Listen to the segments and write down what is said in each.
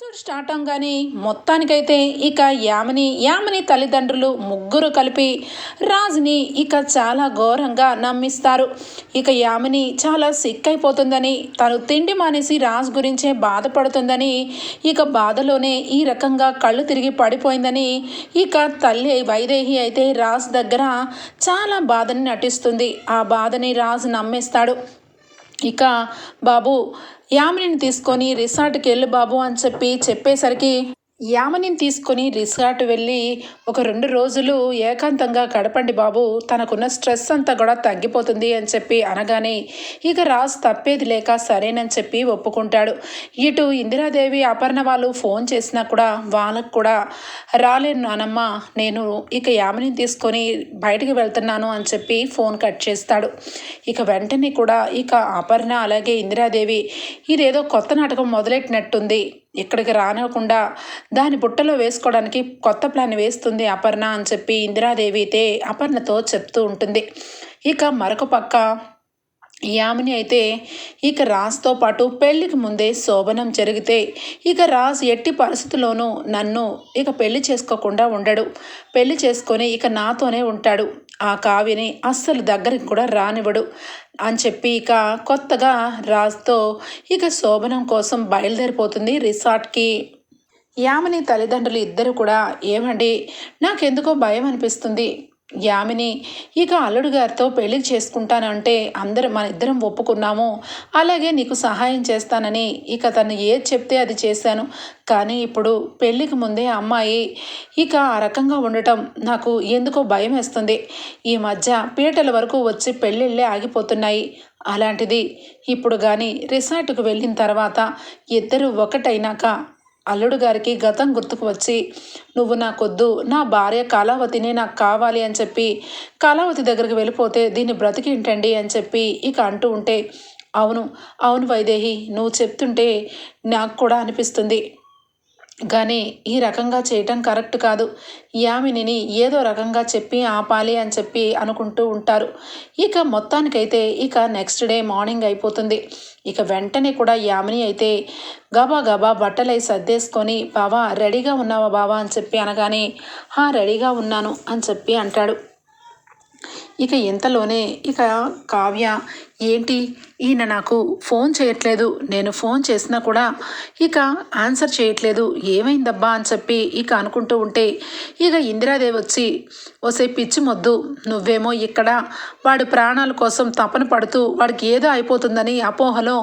Episode start అవగానే మొత్తానికైతే ఇక యామిని యామిని తల్లిదండ్రులు ముగ్గురు కలిపి రాజుని ఇక చాలా ఘోరంగా నమ్మిస్తారు. ఇక యామిని చాలా సిక్ అయిపోతుందని తను తిండి మానేసి రాజు గురించే బాధపడుతుందని ఇక బాధలోనే ఈ రకంగా కళ్ళు తిరిగి పడిపోయిందని ఇక తల్లి వైదేహి అయితే రాజు దగ్గర చాలా బాధని నటిస్తుంది. ఆ బాధని రాజు నమ్మేస్తాడు. ఇక బాబు యామినిని తీసుకొని రిసార్ట్కి వెళ్ళు బాబు అని చెప్పి చెప్పేసరికి యామినిని తీసుకొని రిసార్ట్ వెళ్ళి ఒక రెండు రోజులు ఏకాంతంగా గడపండి బాబు తనకున్న స్ట్రెస్ అంతా కూడా తగ్గిపోతుంది అని చెప్పి అనగానే ఇక రాజు తప్పేది లేక సరేనని చెప్పి ఒప్పుకుంటాడు. ఇటు ఇందిరాదేవి అపర్ణ వాళ్ళు ఫోన్ చేసినా కూడా వాళ్ళకు కూడా రాలేను నానమ్మ నేను ఇక యామినిని తీసుకొని బయటికి వెళ్తున్నాను అని చెప్పి ఫోన్ కట్ చేస్తాడు. ఇక వెంటనే కూడా ఇక అపర్ణ అలాగే ఇందిరాదేవి ఇదేదో కొత్త నాటకం మొదలెట్టినట్టుంది. ఇక్కడికి రానివ్వకుండా దాని బుట్టలో వేసుకోవడానికి కొత్త ప్లాన్ వేస్తుంది అపర్ణ అని చెప్పి ఇందిరాదేవి అయితే అపర్ణతో చెప్తూ ఉంటుంది. ఇక మరొక పక్క యామిని అయితే ఇక రాజ్తో పాటు పెళ్ళికి ముందే శోభనం జరిగితే ఇక రాజ్ ఎట్టి పరిస్థితుల్లోనూ నన్ను ఇక పెళ్ళి చేసుకోకుండా ఉండడు. పెళ్ళి చేసుకొని ఇక నాతోనే ఉంటాడు. ఆ కావ్యని అస్సలు దగ్గరికి కూడా రానివ్వడు. అని చెప్పి ఇక కొత్తగా రాస్తో ఇక శోభనం కోసం బయలుదేరిపోతుంది రిసార్ట్కి. యామిని తల్లిదండ్రులు ఇద్దరు కూడా ఏమండి నాకెందుకో భయం అనిపిస్తుంది యామిని ఇక అల్లుడు గారితో పెళ్ళి చేసుకుంటానంటే అందరం మన ఇద్దరం ఒప్పుకున్నాము. అలాగే నీకు సహాయం చేస్తానని ఇక తను ఏది చెప్తే అది చేశాను. కానీ ఇప్పుడు పెళ్ళికి ముందే అమ్మాయి ఇక ఆ రకంగా ఉండటం నాకు ఎందుకో భయం వేస్తుంది. ఈ మధ్య పీటల వరకు వచ్చి పెళ్ళిళ్ళే ఆగిపోతున్నాయి. అలాంటిది ఇప్పుడు కానీ రిసార్ట్కు వెళ్ళిన తర్వాత ఇద్దరు ఒకటైనాక అల్లుడు గారికి గతం గుర్తుకు వచ్చి నువ్వు నాకొద్దు. నా భార్య కళావతినే నాకు కావాలి అని చెప్పి కళావతి దగ్గరికి వెళ్ళిపోతే దీన్ని బ్రతికింటండి అని చెప్పి ఇక అంటూ ఉంటే అవును అవును వైదేహి. నువ్వు చెప్తుంటే నాకు కూడా అనిపిస్తుంది. కానీ ఈ రకంగా చేయటం కరెక్ట్ కాదు. యామినిని ఏదో రకంగా చెప్పి ఆపాలి అని చెప్పి అనుకుంటూ ఉంటారు. ఇక మొత్తానికైతే ఇక నెక్స్ట్ డే మార్నింగ్ అయిపోతుంది. ఇక వెంటనే కూడా యామిని అయితే గబా గబా బట్టలై సర్దేసుకొని బావా రెడీగా ఉన్నావా బావా? అని చెప్పి అనగానే హా రెడీగా ఉన్నాను అని చెప్పి అంటాడు. ఇక ఇంతలోనే ఇక కావ్య ఏంటి? ఈయన నాకు ఫోన్ చేయట్లేదు నేను ఫోన్ చేసినా కూడా ఇక ఆన్సర్ చేయట్లేదు. ఏమైందబ్బా అని చెప్పి ఇక అనుకుంటూ ఉంటే ఇక ఇందిరాదేవి వచ్చి ఓసే పిచ్చి మొద్దు నువ్వేమో ఇక్కడ వాడి ప్రాణాల కోసం తపన పడుతూ వాడికి ఏదో అయిపోతుందని అపోహలో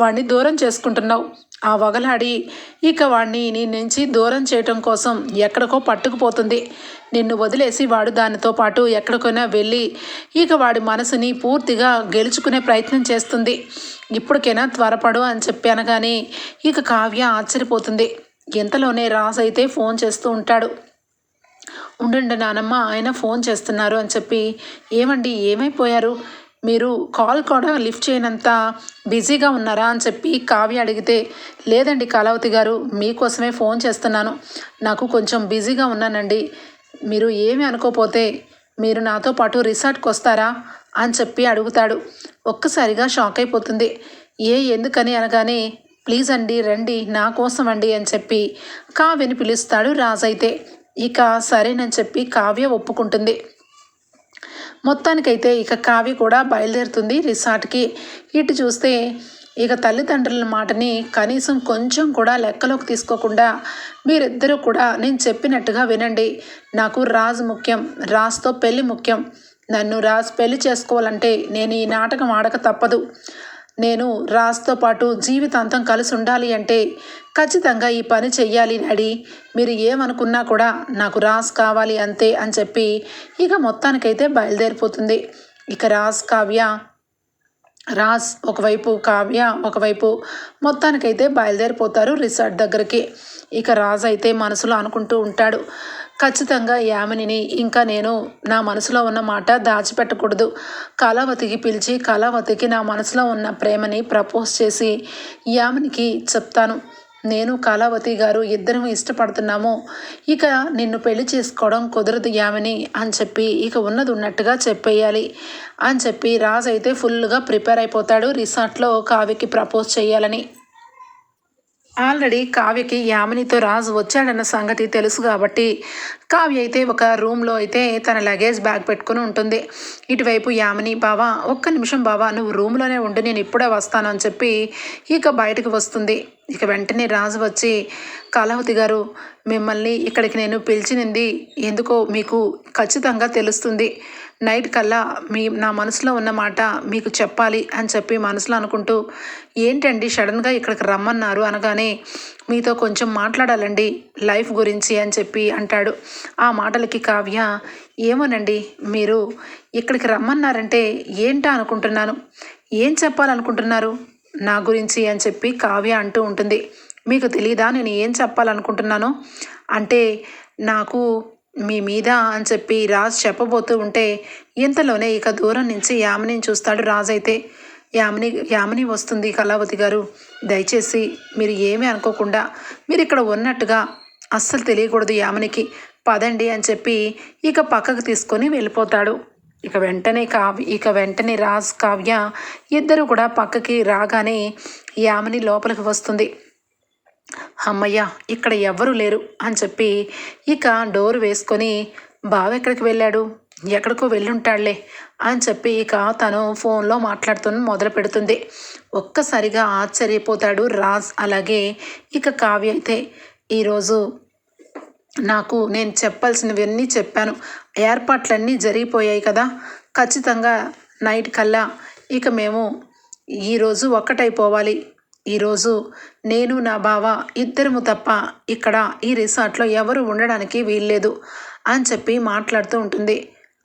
వాడిని దూరం చేసుకుంటున్నావు. ఆ వగలాడి ఇక వాణ్ణి నీ నుంచి దూరం చేయటం కోసం ఎక్కడికో పట్టుకుపోతుంది. నిన్ను వదిలేసి వాడు దానితో పాటు ఎక్కడికైనా వెళ్ళి ఇక వాడి మనసుని పూర్తిగా గెలుచుకునే ప్రయత్నం చేస్తుంది. ఇప్పటికైనా త్వరపడు అని చెప్పి కానీ ఇక కావ్య ఆశ్చర్యపోతుంది. ఎంతలోనే రాజు అయితే ఫోన్ చేస్తూ ఉంటాడు. ఉండండి నానమ్మ ఆయన ఫోన్ చేస్తున్నారు అని చెప్పి ఏమండి ఏమైపోయారు? మీరు కాల్ కూడా లిఫ్ట్ చేయనంత బిజీగా ఉన్నారా అని చెప్పి కావ్య అడిగితే లేదండి కళావతి గారు మీకోసమే ఫోన్ చేస్తున్నాను. నాకు కొంచెం బిజీగా ఉన్నానండి. మీరు ఏమి అనుకోపోతే మీరు నాతో పాటు రిసార్ట్కి వస్తారా? అని చెప్పి అడుగుతాడు. ఒక్కసారిగా షాక్ అయిపోతుంది. ఏ ఎందుకని అనగానే ప్లీజ్ అండి రండి నా కోసం అండి అని చెప్పి కావ్యని పిలుస్తాడు రాజైతే ఇక సరేనని చెప్పి కావ్య ఒప్పుకుంటుంది. మొత్తానికైతే ఇక కావి కూడా బయలుదేరుతుంది రిసార్ట్కి. ఇటు చూస్తే ఇక తల్లిదండ్రుల మాటని కనీసం కొంచెం కూడా లెక్కలోకి తీసుకోకుండా మీరిద్దరూ కూడా నేను చెప్పినట్టుగా వినండి. నాకు రాజు ముఖ్యం రాజుతో పెళ్ళి ముఖ్యం. నన్ను రాజు పెళ్ళి చేసుకోవాలంటే నేను ఈ నాటకం ఆడక తప్పదు. నేను రాజ్తో పాటు జీవితాంతం కలిసి ఉండాలి అంటే ఖచ్చితంగా ఈ పని చెయ్యాలి డాడీ. మీరు ఏమనుకున్నా కూడా నాకు రాజ్ కావాలి అంతే అని చెప్పి ఇక మొత్తానికైతే బయలుదేరిపోతుంది. ఇక రాజ్ కావ్య రాజ్ ఒకవైపు కావ్య ఒకవైపు మొత్తానికైతే బయలుదేరిపోతారు రిసార్ట్ దగ్గరికి. ఇక రాజ్ అయితే మనసులో అనుకుంటూ ఉంటాడు. ఖచ్చితంగా యామినిని ఇంకా నేను నా మనసులో ఉన్న మాట దాచిపెట్టకూడదు. కళావతికి పిలిచి కళావతికి నా మనసులో ఉన్న ప్రేమని ప్రపోజ్ చేసి యామినికి చెప్తాను. నేను కళావతి గారు ఇద్దరం ఇష్టపడుతున్నాము. ఇక నిన్ను పెళ్ళి చేసుకోవడం కుదరదు యామిని అని చెప్పి ఇక ఉన్నది ఉన్నట్టుగా చెప్పేయాలి. అని చెప్పి రాజ్ అయితే ఫుల్గా ప్రిపేర్ అయిపోతాడు. రిసార్ట్లో కావ్యకి ప్రపోజ్ చేయాలని. ఆల్రెడీ కావ్యకి యామినితో రాజు వచ్చాడన్న సంగతి తెలుసు కాబట్టి కావ్య అయితే ఒక రూమ్లో అయితే తన లగేజ్ బ్యాగ్ పెట్టుకుని ఉంటుంది. ఇటువైపు యామిని బావా ఒక్క నిమిషం బావా నువ్వు రూమ్లోనే ఉండి నేను ఇప్పుడే వస్తాను అని చెప్పి ఇక బయటకు వస్తుంది. ఇక వెంటనే రాజు వచ్చి కళావతి గారు మిమ్మల్ని ఇక్కడికి నేను పిలిచినింది ఎందుకో మీకు ఖచ్చితంగా తెలుస్తుంది. నైట్ కల్లా మీ నా మనసులో ఉన్న మాట మీకు చెప్పాలి అని చెప్పి మనసులో అనుకుంటూ ఏంటండి సడన్గా ఇక్కడికి రమ్మన్నారు? అనగానే మీతో కొంచెం మాట్లాడాలండి లైఫ్ గురించి అని చెప్పి అంటాడు. ఆ మాటలకి కావ్య ఏమోనండి మీరు ఇక్కడికి రమ్మన్నారంటే ఏంటా అనుకుంటున్నాను? ఏం చెప్పాలనుకుంటున్నారు నా గురించి? అని చెప్పి కావ్య అంటూ ఉంటుంది. మీకు తెలీదా? నేను ఏం చెప్పాలనుకుంటున్నాను? అంటే నాకు మీ మీద అని చెప్పి రాజ్ చెప్పబోతూ ఉంటే ఇంతలోనే ఇక దూరం నుంచి యామినిని చూస్తాడు రాజ్ అయితే. యామిని యామిని వస్తుంది కళావతి గారు. దయచేసి మీరు ఏమీ అనుకోకుండా మీరు ఇక్కడ ఉన్నట్టుగా అస్సలు తెలియకూడదు యామినికి. పదండి అని చెప్పి ఇక పక్కకు తీసుకొని వెళ్ళిపోతాడు. ఇక వెంటనే కావ్య ఇక వెంటనే రాజ్ కావ్య ఇద్దరు కూడా పక్కకి రాగానే యామిని లోపలికి వస్తుంది. అమ్మయ్య ఇక్కడ ఎవ్వరూ లేరు అని చెప్పి ఇక డోర్ వేసుకొని బావ ఎక్కడికి వెళ్ళాడు? ఎక్కడికో వెళ్ళుంటాడులే అని చెప్పి ఇక తను ఫోన్లో మాట్లాడుతున్న మొదలు పెడుతుంది. ఒక్కసారిగా ఆశ్చర్యపోతాడు రాజ్. అలాగే ఇక కావ్య అయితే ఈరోజు నాకు నేను చెప్పాల్సినవన్నీ చెప్పాను. ఏర్పాట్లన్నీ జరిగిపోయాయి కదా. ఖచ్చితంగా నైట్ కల్లా ఇక మేము ఈరోజు ఒక్కటైపోవాలి. ఈరోజు నేను నా బావ ఇద్దరము తప్ప ఇక్కడ ఈ రిసార్ట్లో ఎవరు ఉండడానికి వీల్లేదు అని చెప్పి మాట్లాడుతూ ఉంటుంది.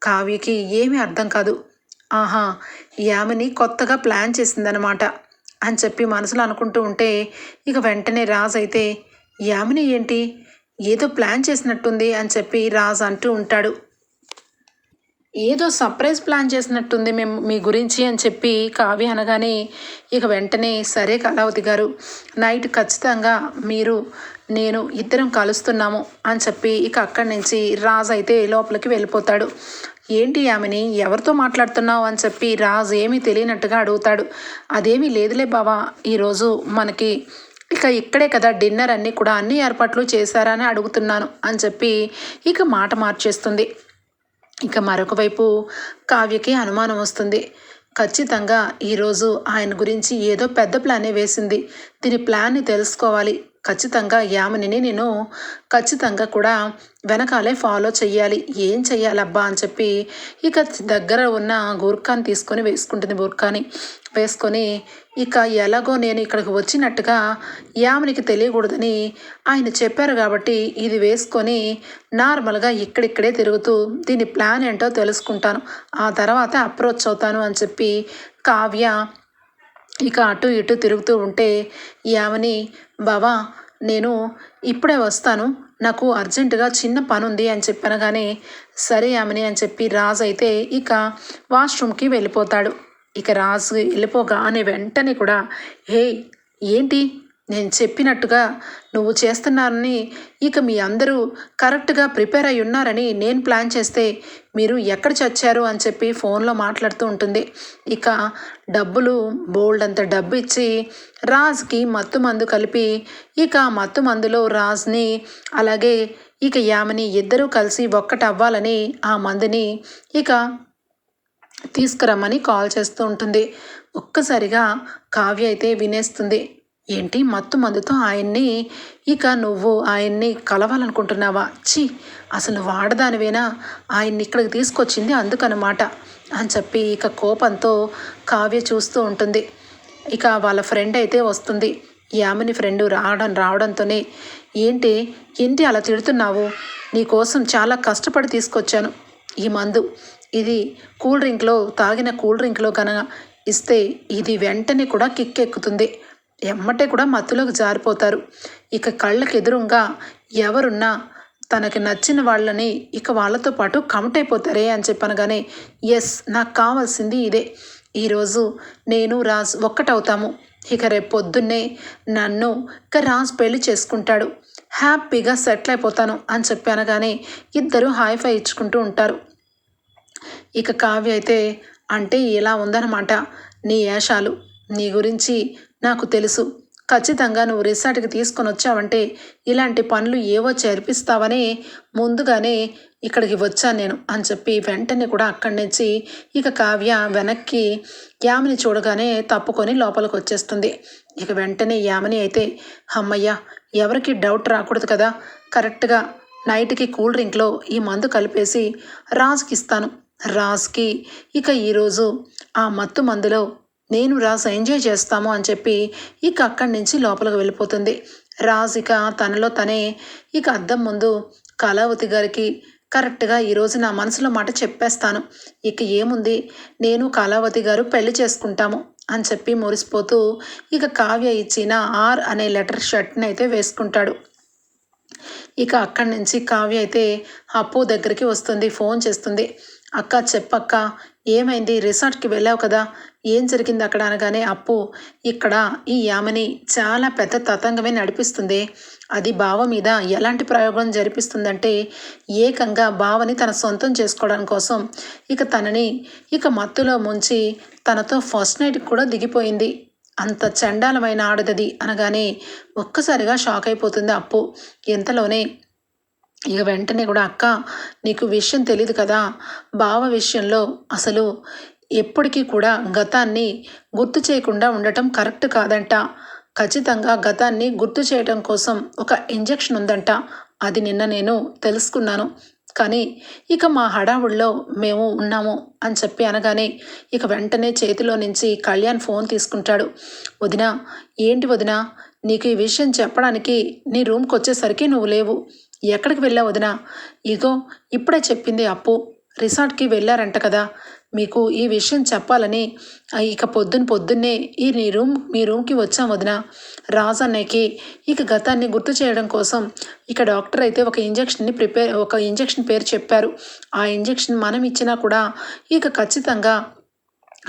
కావ్యకి ఏమీ అర్థం కాదు. ఆహా యామిని కొత్తగా ప్లాన్ చేసిందనమాట అని చెప్పి మనసులో అనుకుంటూ ఉంటే ఇక వెంటనే రాజ్ అయితే యామిని ఏంటి? ఏదో ప్లాన్ చేసినట్టుంది అని చెప్పి రాజ్ అంటూ ఉంటాడు. ఏదో సర్ప్రైజ్ ప్లాన్ చేసినట్టుంది మేము మీ గురించి అని చెప్పి కావ్య అనగానే ఇక వెంటనే సరే కళావతి గారు నైట్ ఖచ్చితంగా మీరు నేను ఇద్దరం కలుస్తున్నాము అని చెప్పి ఇక అక్కడి నుంచి రాజ్ అయితే లోపలికి వెళ్ళిపోతాడు. ఏంటి ఆమెని ఎవరితో మాట్లాడుతున్నావు అని చెప్పి రాజ్ ఏమీ తెలియనట్టుగా అడుగుతాడు. అదేమీ లేదులే బావా ఈరోజు మనకి ఇక ఇక్కడే కదా డిన్నర్ అన్నీ కూడా అన్ని ఏర్పాట్లు చేశారని అడుగుతున్నాను అని చెప్పి ఇక మాట మార్చేస్తుంది. ఇక మరొక వైపు కావ్యకి అనుమానం వస్తుంది. ఖచ్చితంగా ఈరోజు ఆయన గురించి ఏదో పెద్ద ప్లానే వేసింది. దీని ప్లాన్ని తెలుసుకోవాలి. ఖచ్చితంగా యామినిని నేను ఖచ్చితంగా కూడా వెనకాలే ఫాలో చెయ్యాలి. ఏం చెయ్యాలబ్బా అని చెప్పి ఇక దగ్గర ఉన్న గూర్ఖాని తీసుకొని వేసుకుంటుంది బూర్ఖాని వేసుకొని ఇక ఎలాగో నేను ఇక్కడికి వచ్చినట్టుగా యామినికి తెలియకూడదని ఆయన చెప్పారు కాబట్టి ఇది వేసుకొని నార్మల్గా ఇక్కడిక్కడే తిరుగుతూ దీని ప్లాన్ ఏంటో తెలుసుకుంటాను. ఆ తర్వాత అప్రోచ్ అవుతాను అని చెప్పి కావ్య ఇక అటు ఇటు తిరుగుతూ ఉంటే యావని బావా నేను ఇప్పుడే వస్తాను. నాకు అర్జెంటుగా చిన్న పని ఉంది అని చెప్పనగానే సరే ఆమెని అని చెప్పి రాజు అయితే ఇక వాష్రూమ్కి వెళ్ళిపోతాడు. ఇక రాజు వెళ్ళిపోగా అని వెంటనే కూడా హే ఏంటి? నేను చెప్పినట్టుగా నువ్వు చేస్తున్నారని ఇక మీ అందరూ కరెక్ట్గా ప్రిపేర్ అయి ఉన్నారని నేను ప్లాన్ చేస్తే మీరు ఎక్కడ చచ్చారు అని చెప్పి ఫోన్లో మాట్లాడుతూ ఉంటుంది. ఇక డబ్బులు బోల్డ్ అంత డబ్బు ఇచ్చి రాజ్కి మత్తు మందు కలిపి ఇక మత్తు మందులో రాజ్ని అలాగే ఇక యామని ఇద్దరూ కలిసి ఒక్కటి అవ్వాలని ఆ మందుని ఇక తీసుకురమ్మని కాల్ చేస్తూ ఉంటుంది. ఒక్కసారిగా కావ్య అయితే వినేస్తుంది. ఏంటి? మత్తు మందుతో ఆయన్ని ఇక నువ్వు ఆయన్ని కలవాలనుకుంటున్నావా? ఛీ! అసలు వాడదానివేనా? ఆయన్ని ఇక్కడికి తీసుకొచ్చింది అందుకనమాట అని చెప్పి ఇక కోపంతో కావ్య చూస్తూ ఉంటుంది. ఇక వాళ్ళ ఫ్రెండ్ అయితే వస్తుంది. యామిని ఫ్రెండ్ రావడం రావడంతోనే ఏంటి? ఏంటి అలా తిడుతున్నావు? నీకోసం చాలా కష్టపడి తీసుకొచ్చాను ఈ మందు. ఇది కూల్ డ్రింక్లో తాగిన కూల్ డ్రింక్లో కనుక ఇస్తే ఇది వెంటనే కూడా కిక్ ఎక్కుతుంది ఎమ్మటే కూడా మత్తులోకి జారిపోతారు. ఇక కళ్ళకి ఎదురుగా ఎవరున్నా తనకి నచ్చిన వాళ్ళని ఇక వాళ్ళతో పాటు కమిట్ అయిపోతారే అని చెప్పనగానే ఎస్ నాకు కావాల్సింది ఇదే. ఈరోజు నేను రాజ్ ఒక్కటవుతాము. ఇక రేపు పొద్దున్నే నన్ను ఇక రాజ్ పెళ్ళి చేసుకుంటాడు. హ్యాపీగా సెటిల్ అయిపోతాను అని చెప్పనగానే ఇద్దరు హాయ్ ఫై ఇచ్చుకుంటూ ఉంటారు. ఇక కావ్య అయితే అంటే ఇలా ఉందన్నమాట. నీ ఏషాలు నీ గురించి నాకు తెలుసు. ఖచ్చితంగా నువ్వు రిసార్ట్కి తీసుకొని వచ్చావంటే ఇలాంటి పనులు ఏవో చేర్పిస్తావని ముందుగానే ఇక్కడికి వచ్చాను నేను అని చెప్పి వెంటనే కూడా అక్కడి నుంచి ఇక కావ్య వెనక్కి యామిని చూడగానే తప్పుకొని లోపలికి వచ్చేస్తుంది. ఇక వెంటనే యామిని అయితే అమ్మయ్య ఎవరికి డౌట్ రాకూడదు కదా. కరెక్ట్గా నైట్కి కూల్ డ్రింక్లో ఈ మందు కలిపేసి రాజుకి ఇస్తాను రాజ్కి ఇక ఈరోజు ఆ మత్తు మందులో నేను రాజ్ ఎంజాయ్ చేస్తాము అని చెప్పి ఇక అక్కడి నుంచి లోపలికి వెళ్ళిపోతుంది. రాజ్ ఇక తనలో తనే ఇక అద్దం ముందు కళావతి గారికి కరెక్ట్గా ఈరోజు నా మనసులో మాట చెప్పేస్తాను. ఇక ఏముంది? నేను కళావతి గారు పెళ్ళి చేసుకుంటాము అని చెప్పి మురిసిపోతూ ఇక కావ్య ఇచ్చిన ఆర్ అనే లెటర్ షర్ట్ని అయితే వేసుకుంటాడు. ఇక అక్కడి నుంచి కావ్య అయితే అప్పు దగ్గరికి వస్తుంది ఫోన్ చేస్తుంది. అక్క చెప్పక్క ఏమైంది? రిసార్ట్కి వెళ్ళావు కదా. ఏం జరిగింది అక్కడ అనగానే అప్పు ఇక్కడ ఈ యామని చాలా పెద్ద తతంగమే నడిపిస్తుంది. అది బావ మీద ఎలాంటి ప్రయోగం జరిపిస్తుందంటే ఏకంగా బావని తన సొంతం చేసుకోవడం కోసం ఇక తనని ఇక మత్తులో ముంచి తనతో ఫస్ట్ నైట్ కూడా దిగిపోయింది. అంత చండాలమైన ఆడదది అనగానే ఒక్కసారిగా షాక్ అయిపోతుంది అప్పు. ఇంతలోనే ఇక వెంటనే కూడా అక్క నీకు విషయం తెలియదు కదా? బావ విషయంలో అసలు ఎప్పటికీ కూడా గతాన్ని గుర్తు చేయకుండా ఉండటం కరెక్ట్ కాదంట. ఖచ్చితంగా గతాన్ని గుర్తు చేయటం కోసం ఒక ఇంజెక్షన్ ఉందంట. అది నిన్న నేను తెలుసుకున్నాను. కానీ ఇక మా హడావుల్లో మేము ఉన్నాము అని చెప్పి అనగానే ఇక వెంటనే చేతిలో నుంచి కళ్యాణ్ ఫోన్ తీసుకుంటాడు. వదిన ఏంటి వదిన? నీకు ఈ విషయం చెప్పడానికి నీ రూమ్కి వచ్చేసరికి నువ్వు లేవు. ఎక్కడికి వెళ్ళావు వదినా? ఇగో ఇప్పుడే చెప్పింది అప్పు. రిసార్ట్కి వెళ్ళారంట కదా. మీకు ఈ విషయం చెప్పాలని. ఇక పొద్దున్న పొద్దున్నే ఈ నీ రూమ్ మీ రూమ్కి వచ్చాం వదిన. రాజన్నయ్యకి ఇక గతాన్ని గుర్తు చేయడం కోసం ఇక డాక్టర్ అయితే ఒక ఇంజక్షన్ని ప్రిపేర్ ఒక ఇంజక్షన్ పేరు చెప్పారు. ఆ ఇంజక్షన్ మనం ఇచ్చినా కూడా ఇక ఖచ్చితంగా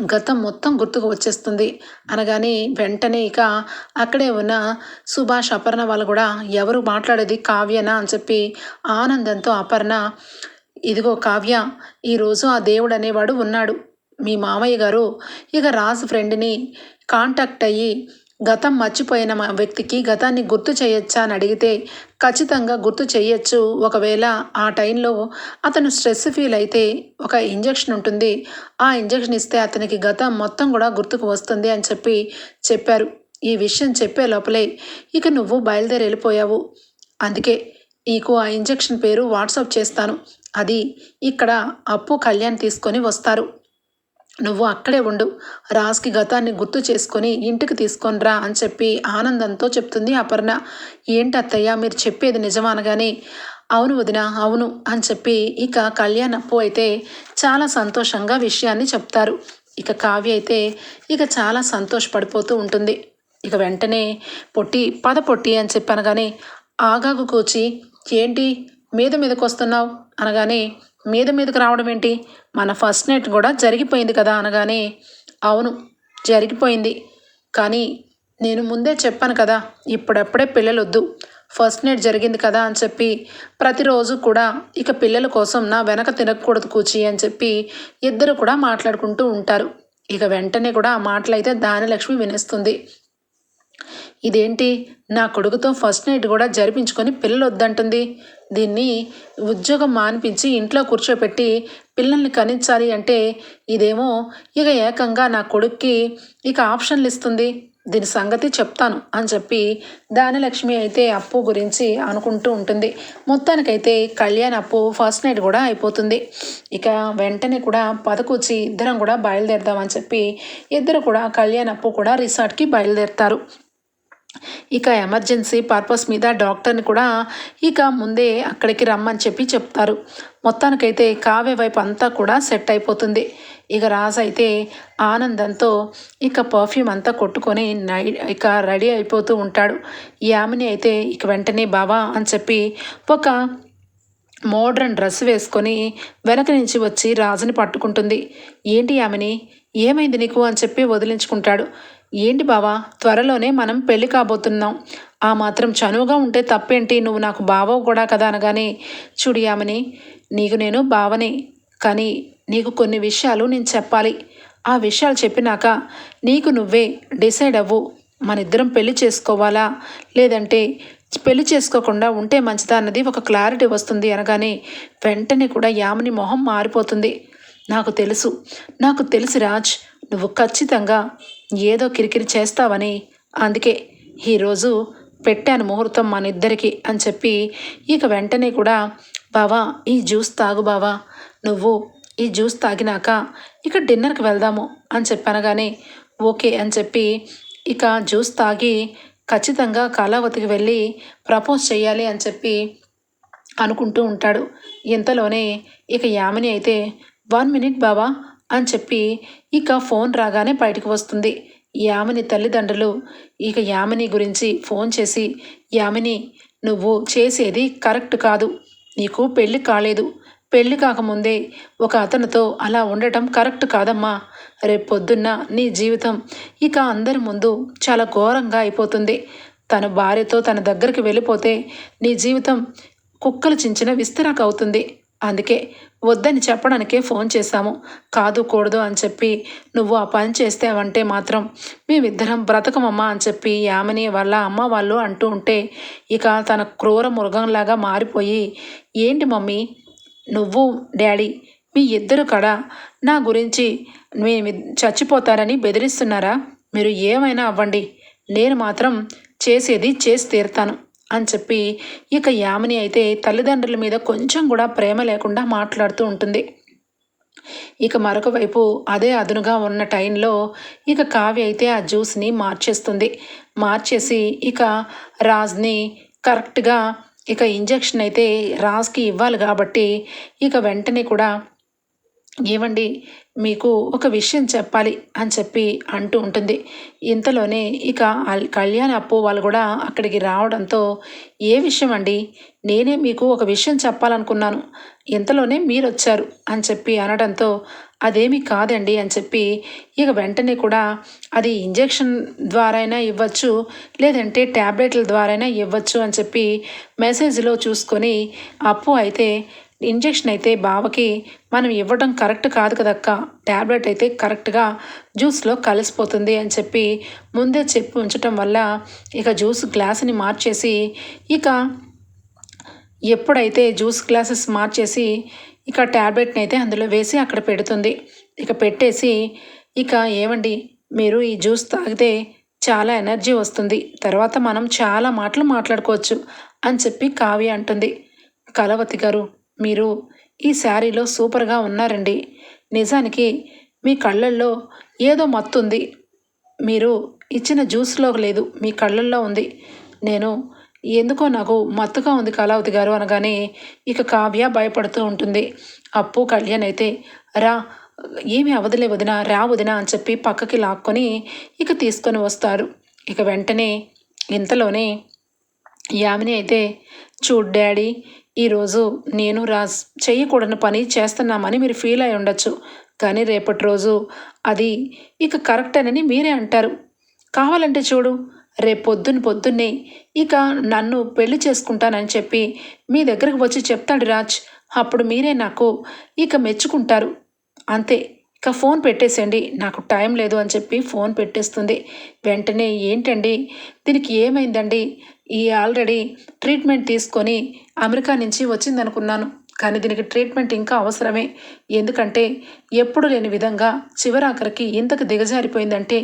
గతం మొత్తం గుర్తుకు వచ్చేస్తుంది. అనగానే వెంటనే ఇక అక్కడే ఉన్న సుభాష్ అపర్ణ వాళ్ళు కూడా ఎవరు మాట్లాడేది కావ్యనా అని చెప్పి ఆనందంతో అపర్ణ ఇదిగో కావ్య ఈరోజు ఆ దేవుడు అనేవాడు ఉన్నాడు. మీ మామయ్య గారు ఇక రాజు ఫ్రెండ్ని కాంటాక్ట్ అయ్యి గతం మర్చిపోయిన వ్యక్తికి గతాన్ని గుర్తు చేయొచ్చా అని అడిగితే ఖచ్చితంగా గుర్తు చేయొచ్చు. ఒకవేళ ఆ టైంలో అతను స్ట్రెస్ ఫీల్ అయితే ఒక ఇంజెక్షన్ ఉంటుంది. ఆ ఇంజెక్షన్ ఇస్తే అతనికి గతం మొత్తం కూడా గుర్తుకు వస్తుంది అని చెప్పి చెప్పారు. ఈ విషయం చెప్పే లోపలే ఇక నువ్వు బయలుదేరి వెళ్ళిపోయావు. అందుకే నీకు ఆ ఇంజెక్షన్ పేరు వాట్సాప్ చేస్తాను. అది ఇక్కడ అప్పు కళ్యాణ్ తీసుకొని వస్తారు. నువ్వు అక్కడే ఉండు. రాజ్కి గతాన్ని గుర్తు చేసుకొని ఇంటికి తీసుకొనిరా అని చెప్పి ఆనందంతో చెప్తుంది అపర్ణ. ఏంటి అత్తయ్య మీరు చెప్పేది నిజమానగానే అవును వదిన అవును అని చెప్పి ఇక కళ్యాణ్ అప్పు అయితే చాలా సంతోషంగా విషయాన్ని చెప్తారు. ఇక కావ్య అయితే ఇక చాలా సంతోషపడిపోతూ ఉంటుంది. ఇక వెంటనే పొట్టి పద పొట్టి అని చెప్పి అనగానే ఆగాగు కూచి ఏంటి మీద మీదకు వస్తున్నావు అనగానే మీద మీదకు రావడం ఏంటి? మన ఫస్ట్ నైట్ కూడా జరిగిపోయింది కదా అనగానే అవును జరిగిపోయింది. కానీ నేను ముందే చెప్పాను కదా ఇప్పుడప్పుడే పిల్లలొద్దు. ఫస్ట్ నైట్ జరిగింది కదా అని చెప్పి ప్రతిరోజు కూడా ఇక పిల్లల కోసం నా వెనక తినకూడదు కూచి అని చెప్పి ఇద్దరు కూడా మాట్లాడుకుంటూ ఉంటారు. ఇక వెంటనే కూడా ఆ మాటలైతే దానిలక్ష్మి వినేస్తుంది. ఇదేంటి? నా కొడుకుతో ఫస్ట్ నైట్ కూడా జరిపించుకొని పిల్లలు వద్దంటుంది దీన్ని ఉద్యోగం మానిపించి ఇంట్లో కూర్చోపెట్టి పిల్లల్ని కనించాలి అంటే ఇదేమో ఇక ఏకంగా నా కొడుక్కి ఇక ఆప్షన్లు ఇస్తుంది. దీని సంగతి చెప్తాను అని చెప్పి దానలక్ష్మి అయితే అప్పు గురించి అనుకుంటూ ఉంటుంది. మొత్తానికైతే కళ్యాణ్ అప్పు ఫస్ట్ నైట్ కూడా అయిపోతుంది. ఇక వెంటనే కూడా పదకొచ్చి ఇద్దరం కూడా బయలుదేరదామని చెప్పి ఇద్దరు కూడా కళ్యాణ్ అప్పు కూడా రిసార్ట్కి బయలుదేరుతారు. ఇక ఎమర్జెన్సీ పర్పస్ మీద డాక్టర్ని కూడా ఇక ముందే అక్కడికి రమ్మని చెప్పి చెప్తారు. మొత్తానికైతే కావ్య వైపు అంతా కూడా సెట్ అయిపోతుంది. ఇక రాజు అయితే ఆనందంతో ఇక పర్ఫ్యూమ్ అంతా కొట్టుకొని నై ఇక రెడీ అయిపోతూ ఉంటాడు. యామిని అయితే ఇక వెంటనే బావా అని చెప్పి ఒక మోడ్రన్ డ్రెస్ వేసుకొని వెనక నుంచి వచ్చి రాజుని పట్టుకుంటుంది. ఏంటి యామిని? ఏమైంది నీకు? అని చెప్పి వదిలించుకుంటాడు. ఏంటి బావా? త్వరలోనే మనం పెళ్ళి కాబోతున్నాం. ఆ మాత్రం చనువుగా ఉంటే తప్పేంటి? నువ్వు నాకు బావ కూడా కదా అనగానే చుడియామని నీకు నేను బావనే. కానీ నీకు కొన్ని విషయాలు నేను చెప్పాలి. ఆ విషయాలు చెప్పినాక నీకు నువ్వే డిసైడ్ అవ్వు. మన ఇద్దరం పెళ్ళి చేసుకోవాలా? లేదంటే పెళ్ళి చేసుకోకుండా ఉంటే మంచిదా అన్నది ఒక క్లారిటీ వస్తుంది అనగానే వెంటనే కూడా యామిని మొహం మారిపోతుంది. నాకు తెలుసు. నాకు తెలుసు రాజ్ నువ్వు ఖచ్చితంగా ఏదో కిరికిరి చేస్తావని. అందుకే ఈరోజు పెట్టాను ముహూర్తం మన ఇద్దరికి అని చెప్పి ఇక వెంటనే కూడా బావా ఈ జ్యూస్ తాగు బావా. నువ్వు ఈ జ్యూస్ తాగినాక ఇక డిన్నర్కి వెళ్దాము అని చెప్పనగానే ఓకే అని చెప్పి ఇక జ్యూస్ తాగి ఖచ్చితంగా కళావతికి వెళ్ళి ప్రపోజ్ చేయాలి అని చెప్పి అనుకుంటూ ఉంటాడు. ఇంతలోనే ఇక యామిని అయితే వన్ మినిట్ బావా అని చెప్పి ఇక ఫోన్ రాగానే బయటకు వస్తుంది. యామిని తల్లిదండ్రులు ఇక యామిని గురించి ఫోన్ చేసి యామిని నువ్వు చేసేది కరెక్ట్ కాదు. నీకు పెళ్ళి కాలేదు. పెళ్ళి కాకముందే ఒక అతనితో అలా ఉండటం కరెక్ట్ కాదమ్మా. రేపు పొద్దున్న నీ జీవితం ఇక అందరి ముందు చాలా ఘోరంగా అయిపోతుంది. తన భార్యతో తన దగ్గరికి వెళ్ళిపోతే నీ జీవితం కుక్కలు చించిన విస్తరాకవుతుంది అందుకే వద్దని చెప్పడానికే ఫోన్ చేశాము. కాదు కూడదు అని చెప్పి నువ్వు ఆ పని చేస్తావంటే మాత్రం మేమిద్దరం బ్రతకమమ్మా అని చెప్పి యామిని వాళ్ళ అమ్మ వాళ్ళు అంటూ ఉంటే ఇక తన క్రూర మృగంలాగా మారిపోయి ఏంటి మమ్మీ నువ్వు డాడీ మీ ఇద్దరు కడ నా గురించి మేము చచ్చిపోతారని బెదిరిస్తున్నారా? మీరు ఏమైనా అవ్వండి. నేను మాత్రం చేసేది చేసి తీరుతాను. అని చెప్పి ఇక యామిని అయితే తల్లిదండ్రుల మీద కొంచెం కూడా ప్రేమ లేకుండా మాట్లాడుతూ ఉంటుంది. ఇక మరొక వైపు అదే అదునుగా ఉన్న టైంలో ఇక కావ్య అయితే ఆ జ్యూస్ని మార్చేస్తుంది. మార్చేసి ఇక రాజ్ని కరెక్ట్గా ఇక ఇంజెక్షన్ అయితే రాజ్కి ఇవ్వాలి కాబట్టి ఇక వెంటనే కూడా ఏవండి మీకు ఒక విషయం చెప్పాలి అని చెప్పి అంటూ ఉంటుంది. ఇంతలోనే ఇక కళ్యాణ్ అప్పు వాళ్ళు కూడా అక్కడికి రావడంతో ఏ విషయం అండి నేనే మీకు ఒక విషయం చెప్పాలనుకున్నాను. ఇంతలోనే మీరు వచ్చారు అని చెప్పి అనడంతో అదేమి కాదండి అని చెప్పి ఇక వెంటనే కూడా అది ఇంజెక్షన్ ద్వారైనా ఇవ్వచ్చు లేదంటే ట్యాబ్లెట్ల ద్వారైనా ఇవ్వచ్చు అని చెప్పి మెసేజ్లో చూసుకొని అప్పు అయితే ఇంజెక్షన్ అయితే బావకి మనం ఇవ్వడం కరెక్ట్ కాదు కదక్క. ట్యాబ్లెట్ అయితే కరెక్ట్గా జ్యూస్లో కలిసిపోతుంది అని చెప్పి ముందే చెప్పి ఉంచటం వల్ల ఇక జ్యూస్ గ్లాస్ని మార్చేసి ఇక ఎప్పుడైతే జ్యూస్ గ్లాసెస్ మార్చేసి ఇక ట్యాబ్లెట్ని అయితే అందులో వేసి అక్కడ పెడుతుంది. ఇక పెట్టేసి ఇక ఏమండి మీరు ఈ జ్యూస్ తాగితే చాలా ఎనర్జీ వస్తుంది. తర్వాత మనం చాలా మాటలు మాట్లాడుకోవచ్చు అని చెప్పి కావ్య అంటుంది. కలవతి గారు మీరు ఈ శారీలో సూపర్గా ఉన్నారండి. నిజానికి మీ కళ్ళల్లో ఏదో మత్తుంది. మీరు ఇచ్చిన జ్యూస్లో లేదు మీ కళ్ళల్లో ఉంది. నేను ఎందుకో నాకు మత్తుగా ఉంది కళావతి గారు అనగానే ఇక కావ్య భయపడుతూ ఉంటుంది. అప్పు కళ్యాణ్ అయితే రా ఏమి అవదలే వదిన రా వదిన అని చెప్పి పక్కకి లాక్కొని ఇక తీసుకొని వస్తారు. ఇక వెంటనే ఇంతలోనే యామిని అయితే చూడ్ డాడీ ఈరోజు నేను రాజ్ చేయకూడని పని చేస్తున్నామని మీరు ఫీల్ అయి ఉండొచ్చు. కానీ రేపటి రోజు అది ఇక కరెక్ట్ అని మీరే అంటారు. కావాలంటే చూడు రేపు పొద్దున్న పొద్దున్నే ఇక నన్ను పెళ్ళి చేసుకుంటానని చెప్పి మీ దగ్గరకు వచ్చి చెప్తాడు రాజ్. అప్పుడు మీరే నాకు ఇక మెచ్చుకుంటారు. అంతే ఇక ఫోన్ పెట్టేసేయండి. నాకు టైం లేదు అని చెప్పి ఫోన్ పెట్టేస్తుంది. వెంటనే ఏంటండి? దీనికి ఏమైందండి? ఈ ఆల్రెడీ ట్రీట్మెంట్ తీసుకొని అమెరికా నుంచి వచ్చిందనుకున్నాను. కానీ దీనికి ట్రీట్మెంట్ ఇంకా అవసరమే. ఎందుకంటే ఎప్పుడు లేని విధంగా చివరాఖరికి ఇంతకు దిగజారిపోయిందంటే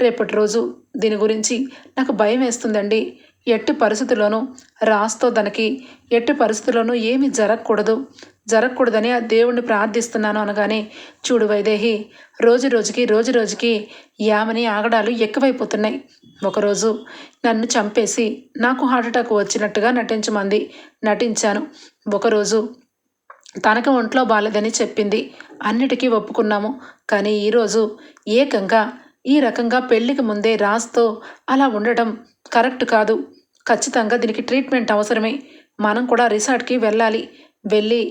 రేపటి రోజు. దీని గురించి నాకు భయం వేస్తుందండి. ఎట్టి పరిస్థితుల్లోనూ రాస్తో తనకి ఎట్టి పరిస్థితుల్లోనూ ఏమీ జరగకూడదు. జరగకూడదని ఆ దేవుణ్ణి ప్రార్థిస్తున్నాను అనగానే చూడు వైదేహి రోజు రోజుకి రోజు రోజుకి యామని ఆగడాలు ఎక్కువైపోతున్నాయి. ఒకరోజు నన్ను చంపేసి నాకు హార్ట్అటాక్ వచ్చినట్టుగా నటించమంది. నటించాను. ఒకరోజు తనకు ఒంట్లో బాలేదని చెప్పింది. అన్నిటికీ ఒప్పుకున్నాము. కానీ ఈరోజు ఏకంగా ఈ రకంగా పెళ్ళికి ముందే రాస్తో అలా ఉండటం కరెక్ట్ కాదు. ఖచ్చితంగా దీనికి ట్రీట్మెంట్ అవసరమే. మనం కూడా రిసార్ట్కి వెళ్ళాలి. వెళ్ళి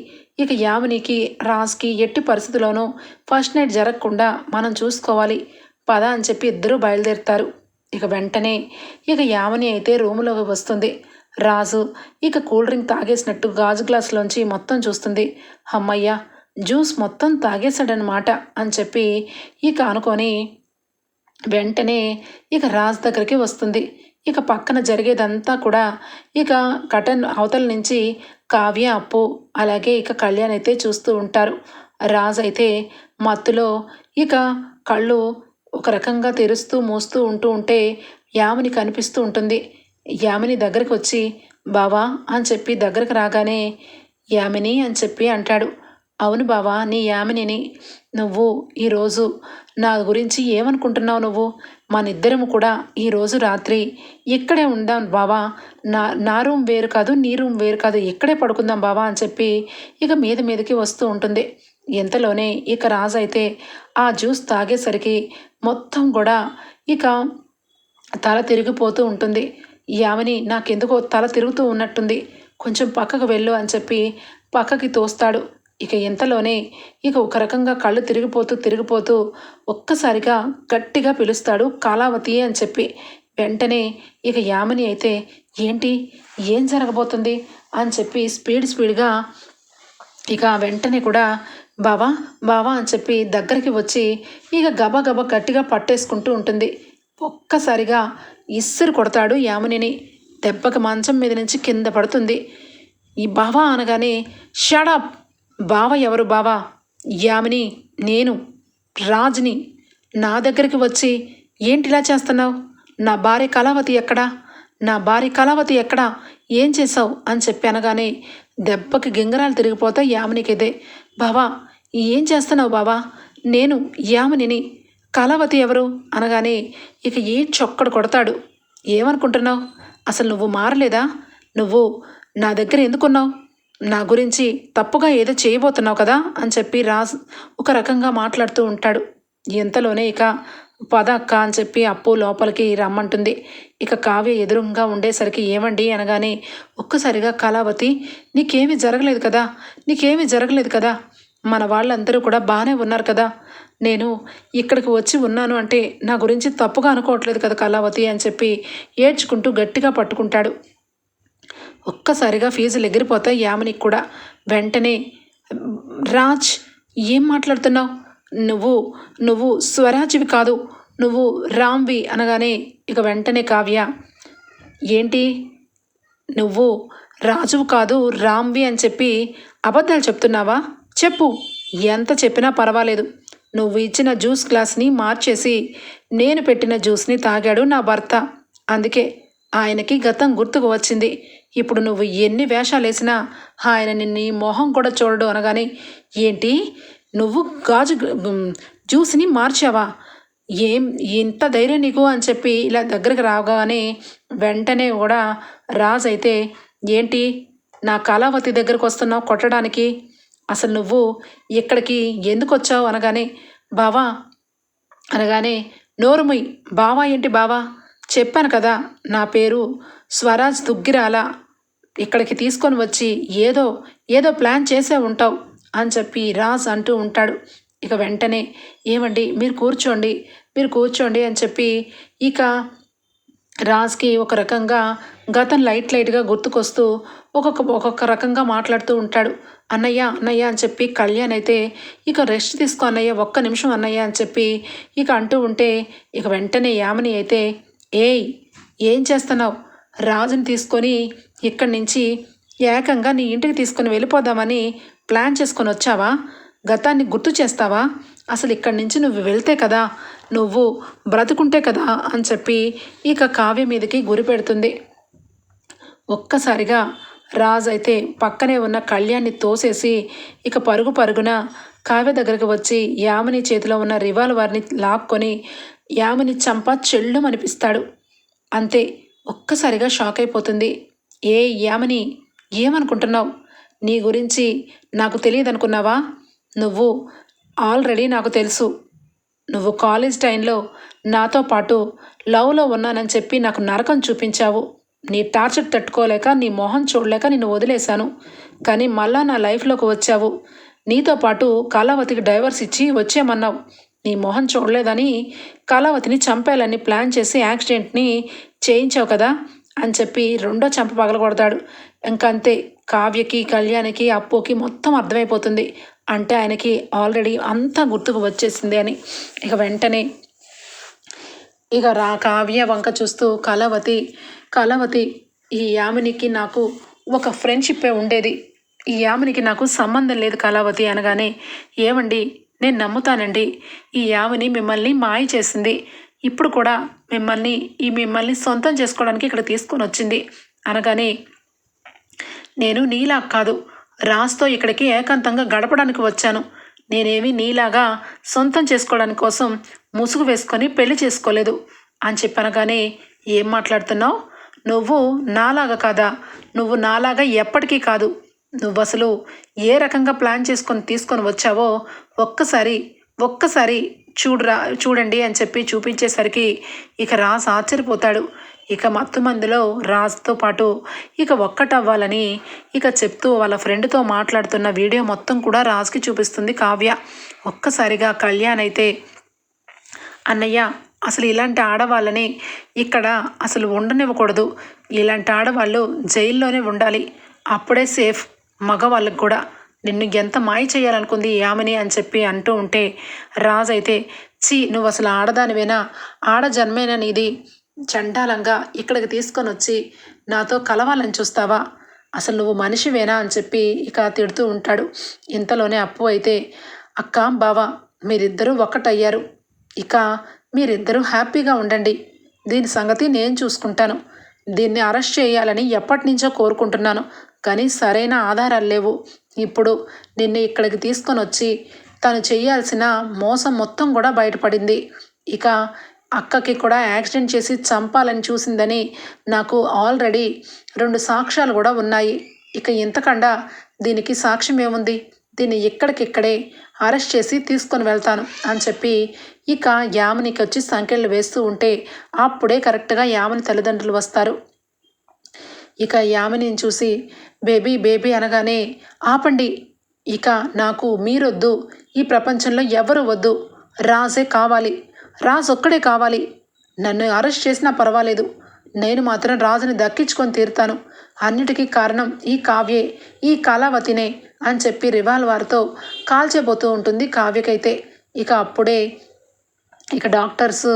ఇక యామినికి రాజ్కి ఎట్టి పరిస్థితుల్లోనూ ఫస్ట్ నైట్ జరగకుండా మనం చూసుకోవాలి. పద అని చెప్పి ఇద్దరూ బయలుదేరుతారు. ఇక వెంటనే ఇక యామిని అయితే రూములోకి వస్తుంది. రాజు ఇక కూల్ డ్రింక్ తాగేసినట్టు గాజు గ్లాసులోంచి మొత్తం చూస్తుంది. అమ్మయ్య జ్యూస్ మొత్తం తాగేశాడనమాట అని చెప్పి ఇక అనుకొని వెంటనే ఇక రాజ్ దగ్గరికి వస్తుంది. ఇక పక్కన జరిగేదంతా కూడా ఇక కటన్ అవతల నుంచి కావ్య అప్పు అలాగే ఇక కళ్యాణ్ అయితే చూస్తూ ఉంటారు. రాజు అయితే మత్తులో ఇక కళ్ళు ఒక రకంగా తెరుస్తూ మూస్తూ ఉంటూ ఉంటే యామిని కనిపిస్తూ ఉంటుంది. యామిని దగ్గరికి వచ్చి బావా అని చెప్పి దగ్గరకు రాగానే యామిని అని చెప్పి అంటాడు. అవును బావా నీ యామినిని నువ్వు ఈరోజు నా గురించి ఏమనుకుంటున్నావు నువ్వు? మనిద్దరము కూడా ఈరోజు రాత్రి ఇక్కడే ఉందాం బావా. నా నా రూమ్ వేరు కాదు నీ రూమ్ వేరు కాదు ఇక్కడే పడుకుందాం బావా అని చెప్పి ఇక మీద మీదకి వస్తూ ఉంటుంది. ఇంతలోనే ఇక రాజు అయితే ఆ జ్యూస్ తాగేసరికి మొత్తం కూడా ఇక తల తిరిగిపోతూ ఉంటుంది. యామిని నాకెందుకో తల తిరుగుతూ ఉన్నట్టుంది. కొంచెం పక్కకు వెళ్ళు అని చెప్పి పక్కకి తోస్తాడు. ఇక ఇంతలోనే ఇక ఒక రకంగా కళ్ళు తిరిగిపోతూ తిరిగిపోతూ ఒక్కసారిగా గట్టిగా పిలుస్తాడు కాలావతి అని చెప్పి. వెంటనే ఇక యామిని అయితే ఏంటి? ఏం జరగబోతుంది? అని చెప్పి స్పీడ్ స్పీడ్గా ఇక వెంటనే కూడా బావా బావా అని చెప్పి దగ్గరికి వచ్చి ఇక గబా గబా గట్టిగా పట్టేసుకుంటూ ఉంటుంది. ఒక్కసారిగా ఇస్సురు కొడతాడు యామునిని. దెబ్బకి మంచం మీద నుంచి కింద పడుతుంది. ఈ బావా అనగానే షడప్ బావ ఎవరు బావా? యామిని నేను రాజ్ని. నా దగ్గరికి వచ్చి ఏంటిలా చేస్తున్నావు? నా భార్య కళావతి ఎక్కడా? నా భార్య కళావతి ఎక్కడా? ఏం చేసావు అని చెప్పి అనగానే దెబ్బకి గింగరాలు తిరిగిపోతా యామినికిదే. బావా ఏం చేస్తున్నావు బావా? నేను యామినిని. కళావతి ఎవరు? అనగానే ఇక ఏ చొక్కడు కొడతాడు. ఏమనుకుంటున్నావు? అసలు నువ్వు మారలేదా? నువ్వు నా దగ్గర ఎందుకున్నావు? నా గురించి తప్పుగా ఏదో చేయబోతున్నావు కదా అని చెప్పి రాజ్ ఒక రకంగా మాట్లాడుతూ ఉంటాడు. ఎంతలోనే ఇక పద అక్క అని చెప్పి అప్పు లోపలికి రమ్మంటుంది. ఇక కావ్య ఎదురుగా ఉండేసరికి ఏమండి అనగానే ఒక్కసారిగా కళావతి నీకేమీ జరగలేదు కదా? నీకేమీ జరగలేదు కదా? మన వాళ్ళందరూ కూడా బాగానే ఉన్నారు కదా? నేను ఇక్కడికి వచ్చి ఉన్నాను అంటే నా గురించి తప్పుగా అనుకోవట్లేదు కదా కళావతి అని చెప్పి ఏడ్చుకుంటూ గట్టిగా పట్టుకుంటాడు. ఒక్కసారిగా ఫీజులు ఎగిరిపోతాయి. యామినికి కూడా వెంటనే రాజ్ ఏం మాట్లాడుతున్నావు? నువ్వు నువ్వు స్వరాజ్వి కాదు నువ్వు రామ్వి అనగానే ఇక వెంటనే కావ్య ఏంటి? నువ్వు రాజువు కాదు రామ్వి అని చెప్పి అబద్ధాలు చెప్తున్నావా? చెప్పు. ఎంత చెప్పినా పర్వాలేదు. నువ్వు ఇచ్చిన జ్యూస్ గ్లాస్ని మార్చేసి నేను పెట్టిన జ్యూస్ని తాగాడు నా భర్త. అందుకే ఆయనకి గతం గుర్తుకు వచ్చింది. ఇప్పుడు నువ్వు ఎన్ని వేషాలు వేసినా ఆయన నిన్ను మొహం కూడా చూడడు అనగానే ఏంటి? నువ్వు గాజు జ్యూస్ని మార్చావా? ఏం ఇంత ధైర్యం నీకు? అని చెప్పి ఇలా దగ్గరికి రాగానే వెంటనే కూడా రాజు అయితే ఏంటి? నా కళావతి దగ్గరకు వస్తున్నావు కొట్టడానికి? అసలు నువ్వు ఇక్కడికి ఎందుకు వచ్చావు? అనగానే బావా అనగానే నోరుముయ్ బావా ఏంటి బావా? చెప్పాను కదా నా పేరు స్వరాజ్ దుగ్గిరాల ఇక్కడికి తీసుకొని వచ్చి ఏదో ఏదో ప్లాన్ చేసే ఉంటావు అని చెప్పి రాజ్ అంటూ ఉంటాడు. ఇక వెంటనే ఏమండి మీరు కూర్చోండి మీరు కూర్చోండి అని చెప్పి ఇక రాజ్కి ఒక రకంగా గతం లైట్ లైట్గా గుర్తుకొస్తూ ఒక్కొక్క ఒక్కొక్క రకంగా మాట్లాడుతూ ఉంటాడు. అన్నయ్య అన్నయ్య అని చెప్పి కళ్యాణ్ అయితే ఇక రెస్ట్ తీసుకో అన్నయ్య ఒక్క నిమిషం అన్నయ్య అని చెప్పి ఇక అంటూ ఉంటే ఇక వెంటనే యామిని అయితే ఏయ్ ఏం చేస్తున్నావు? రాజుని తీసుకొని ఇక్కడి నుంచి ఏకంగా నీ ఇంటికి తీసుకొని వెళ్ళిపోదామని ప్లాన్ చేసుకొని వచ్చావా? గతాన్ని గుర్తు చేస్తావా? అసలు ఇక్కడి నుంచి నువ్వు వెళ్తే కదా నువ్వు బ్రతుకుంటే కదా అని చెప్పి ఇక కావ్య మీదకి గురి పెడుతుంది. ఒక్కసారిగా రాజు అయితే పక్కనే ఉన్న కళ్యాణ్ని తోసేసి ఇక పరుగు పరుగున కావ్య దగ్గరకు వచ్చి యామిని చేతిలో ఉన్న రివాల్వర్ని లాక్కొని యామిని చంప చెల్లుమనిపిస్తాడు. అంతే ఒక్కసారిగా షాక్ అయిపోతుంది. ఏ యామని ఏమనుకుంటున్నావు? నీ గురించి నాకు తెలియదు అనుకున్నావా నువ్వు ఆల్రెడీ నాకు తెలుసు. నువ్వు కాలేజ్ టైంలో నాతో పాటు లవ్లో ఉన్నానని చెప్పి నాకు నరకం చూపించావు. నీ టార్చర్ తట్టుకోలేక నీ మొహం చూడలేక నిన్ను వదిలేశాను. కానీ మళ్ళా నా లైఫ్లోకి వచ్చావు. నీతో పాటు కళావతికి డైవర్స్ ఇచ్చి వచ్చేయమన్నావు. నీ మొహం చూడలేదని కళావతిని చంపేయాలని ప్లాన్ చేసి యాక్సిడెంట్ని చేయించావు కదా అని చెప్పి రెండో చంప పగలగొడతాడు. ఇంకంతే కావ్యకి కళ్యాణికి అప్పుకి మొత్తం అర్థమైపోతుంది. అంటే ఆయనకి ఆల్రెడీ అంతా గుర్తుకు వచ్చేసింది అని. ఇక వెంటనే ఇక రా కావ్య వంక చూస్తూ కళావతి కళావతి ఈ యామినికి నాకు ఒక ఫ్రెండ్షిప్పే ఉండేది. ఈ యామినికి నాకు సంబంధం లేదు కళావతి అనగానే ఏమండి నేను నమ్ముతానండి. ఈ యావని మిమ్మల్ని మాయ చేసింది. ఇప్పుడు కూడా మిమ్మల్ని ఈ మిమ్మల్ని సొంతం చేసుకోవడానికి ఇక్కడ తీసుకొని వచ్చింది. అనగానే నేను నీలా కాదు. రాజ్తో ఇక్కడికి ఏకాంతంగా గడపడానికి వచ్చాను. నేనేమి నీలాగా సొంతం చేసుకోవడానికి కోసం ముసుగు వేసుకొని పెళ్ళి చేసుకోలేదు. అని చెప్పనగానే ఏం మాట్లాడుతున్నావు? నువ్వు నాలాగా కాదా? నువ్వు నాలాగా ఎప్పటికీ కాదు. నువ్వు అసలు ఏ రకంగా ప్లాన్ చేసుకొని తీసుకొని వచ్చావో ఒక్కసారి ఒక్కసారి చూడరా చూడండి అని చెప్పి చూపించేసరికి ఇక రాజ్ ఆశ్చర్యపోతాడు. ఇక మత్తు మందిలో రాజ్తో పాటు ఇక ఒక్కటవ్వాలని ఇక చెప్తూ వాళ్ళ ఫ్రెండ్తో మాట్లాడుతున్న వీడియో మొత్తం కూడా రాజ్కి చూపిస్తుంది కావ్య. ఒక్కసారిగా కళ్యాణ్ అయితే అన్నయ్య అసలు ఇలాంటి ఆడవాళ్ళని ఇక్కడ అసలు ఉండనివ్వకూడదు. ఇలాంటి ఆడవాళ్ళు జైల్లోనే ఉండాలి. అప్పుడే సేఫ్. మగవాళ్ళకు కూడా నిన్ను ఎంత మాయ చేయాలనుకుంది ఆమెని అని చెప్పి అంటూ ఉంటే రాజు అయితే చీ నువ్వు అసలు ఆడదానివేనా? ఆడ జన్మేనా నీది? చండాలంగా ఇక్కడికి తీసుకొని వచ్చి నాతో కలవాలని చూస్తావా? అసలు నువ్వు మనిషివేనా అని చెప్పి ఇక తిడుతూ ఉంటాడు. ఇంతలోనే అప్పు అయితే అక్క బావ మీరిద్దరూ ఒక్కటయ్యారు. ఇక మీరిద్దరూ హ్యాపీగా ఉండండి. దీని సంగతి నేను చూసుకుంటాను. దీన్ని అరెస్ట్ చేయాలని ఎప్పటి నుంచో కోరుకుంటున్నాను. కానీ సరైన ఆధారాలు లేవు. ఇప్పుడు నిన్ను ఇక్కడికి తీసుకొని వచ్చి తను చేయాల్సిన మోసం మొత్తం కూడా బయటపడింది. ఇక అక్కకి కూడా యాక్సిడెంట్ చేసి చంపాలని చూసిందని నాకు ఆల్రెడీ రెండు సాక్ష్యాలు కూడా ఉన్నాయి. ఇక ఇంతకండా దీనికి సాక్ష్యం ఏముంది? దీన్ని ఇక్కడికిక్కడే అరెస్ట్ చేసి తీసుకొని వెళ్తాను అని చెప్పి ఇక యామనికి వచ్చి సంఖ్యలు వేస్తూ ఉంటే అప్పుడే కరెక్ట్గా యామని తల్లిదండ్రులు వస్తారు. ఇక యామినిని చూసి బేబీ బేబీ అనగానే ఆపండి. ఇక నాకు మీరొద్దు. ఈ ప్రపంచంలో ఎవరు వద్దు. రాజే కావాలి. రాజు ఒక్కడే కావాలి. నన్ను అరెస్ట్ చేసినా పర్వాలేదు. నేను మాత్రం రాజుని దక్కించుకొని తీరుతాను. అన్నిటికీ కారణం ఈ కావ్యే. ఈ కళావతినే అని చెప్పి రివాల్వర్తో కాల్చబోతూ ఉంటుంది కావ్యకైతే. ఇక అప్పుడే ఇక డాక్టర్స్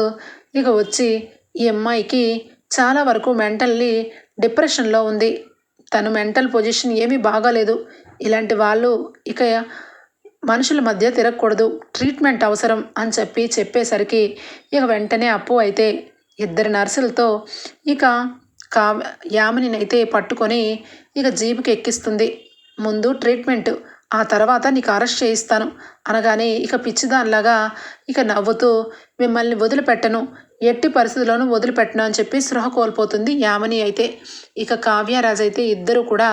ఇక వచ్చి ఈ అమ్మాయికి చాలా వరకు మెంటల్లీ డిప్రెషన్లో ఉంది. తను మెంటల్ పొజిషన్ ఏమీ బాగాలేదు. ఇలాంటి వాళ్ళు ఇక మనుషుల మధ్య తిరగకూడదు. ట్రీట్మెంట్ అవసరం అని చెప్పి చెప్పేసరికి ఇక వెంటనే అప్పు అయితే ఇద్దరు నర్సులతో ఇక కా యామిని అయితే పట్టుకొని ఇక జీపుకి ఎక్కిస్తుంది. ముందు ట్రీట్మెంట్ ఆ తర్వాత నీకు అరెస్ట్ చేయిస్తాను అనగానే ఇక పిచ్చిదానిలాగా ఇక నవ్వుతూ మిమ్మల్ని వదిలిపెట్టను. ఎట్టి పరిస్థితుల్లోనూ వదిలిపెట్టను అని చెప్పి సృహ కోల్పోతుంది యామని అయితే. ఇక కావ్యరాజ్ అయితే ఇద్దరు కూడా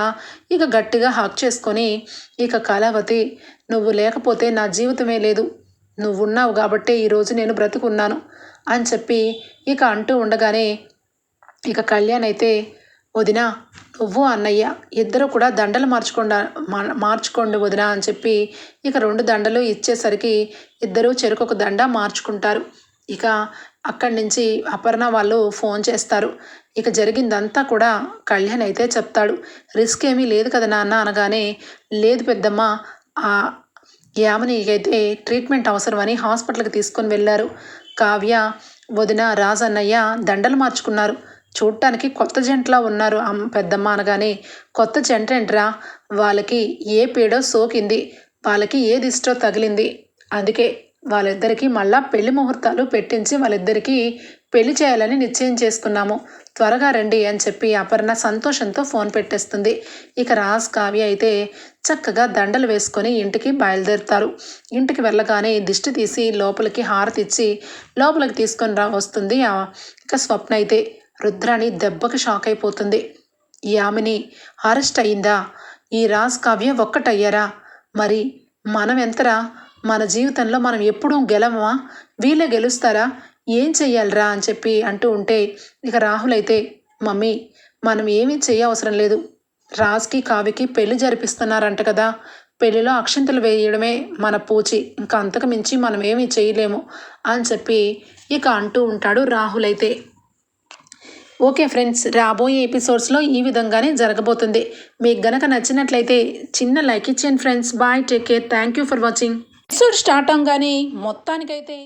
ఇక గట్టిగా హక్ చేసుకొని ఇక కళావతి నువ్వు లేకపోతే నా జీవితమే లేదు. నువ్వు ఉన్నావు కాబట్టే ఈరోజు నేను బ్రతుకున్నాను అని చెప్పి ఇక అంటూ ఉండగానే ఇక కళ్యాణ్ అయితే వదిన నువ్వు అన్నయ్య ఇద్దరు కూడా దండలు మార్చుకుండా మార్చుకోండి వదిన అని చెప్పి ఇక రెండు దండలు ఇచ్చేసరికి ఇద్దరు ఒక దండ మార్చుకుంటారు. ఇక అక్కడి నుంచి అపర్ణ వాళ్ళు ఫోన్ చేస్తారు. ఇక జరిగిందంతా కూడా కళ్యాణ్ అయితే చెప్తాడు. రిస్క్ ఏమీ లేదు కదా నాన్న అనగానే లేదు పెద్దమ్మ యామనికి ట్రీట్మెంట్ అవసరమని హాస్పిటల్కి తీసుకొని వెళ్ళారు. కావ్య వదిన రాజన్నయ్య దండలు మార్చుకున్నారు. చూడటానికి కొత్త జంటలా ఉన్నారు పెద్దమ్మ అనగానే కొత్త జంట ఏంట్రా? వాళ్ళకి ఏ పీడో సోకింది? వాళ్ళకి ఏది ఇష్టో తగిలింది? అందుకే వాళ్ళిద్దరికీ మళ్ళా పెళ్ళి ముహూర్తాలు పెట్టించి వాళ్ళిద్దరికీ పెళ్ళి చేయాలని నిశ్చయం చేసుకున్నాము. త్వరగా రండి అని చెప్పి అపర్ణ సంతోషంతో ఫోన్ పెట్టేస్తుంది. ఇక రాజ్ కావ్య అయితే చక్కగా దండలు వేసుకొని ఇంటికి బయలుదేరుతారు. ఇంటికి వెళ్ళగానే దిష్టి తీసి లోపలికి హారతి ఇచ్చి లోపలికి తీసుకొని రా వస్తుంది. ఇక స్వప్న అయితే రుద్రాణి దెబ్బకి షాక్ అయిపోతుంది. ఈ ఆమెని అరెస్ట్ అయిందా? ఈ రాజ్ కావ్య ఒక్కటయ్యారా? మరి మనం ఎంతరా? మన జీవితంలో మనం ఎప్పుడూ గెలవమా? వీళ్ళే గెలుస్తారా? ఏం చెయ్యాలరా అని చెప్పి అంటూ ఉంటే ఇక రాహుల్ అయితే మమ్మీ మనం ఏమీ చేయవసరం లేదు. రాజ్కి కావికి పెళ్ళి జరిపిస్తున్నారంట కదా. పెళ్ళిలో అక్షంతలు వేయడమే మన పూచి. ఇంకా అంతకు మించి మనం ఏమీ చేయలేము అని చెప్పి ఇక అంటూ ఉంటాడు రాహుల్ అయితే. ఓకే ఫ్రెండ్స్ రాబోయే ఎపిసోడ్స్లో ఈ విధంగానే జరగబోతుంది. మీకు గనక నచ్చినట్లయితే చిన్న లైక్ ఇచ్చేయండి friends. Bye take care. Thank you for watching. Episode start అవగానే మొత్తానికైతే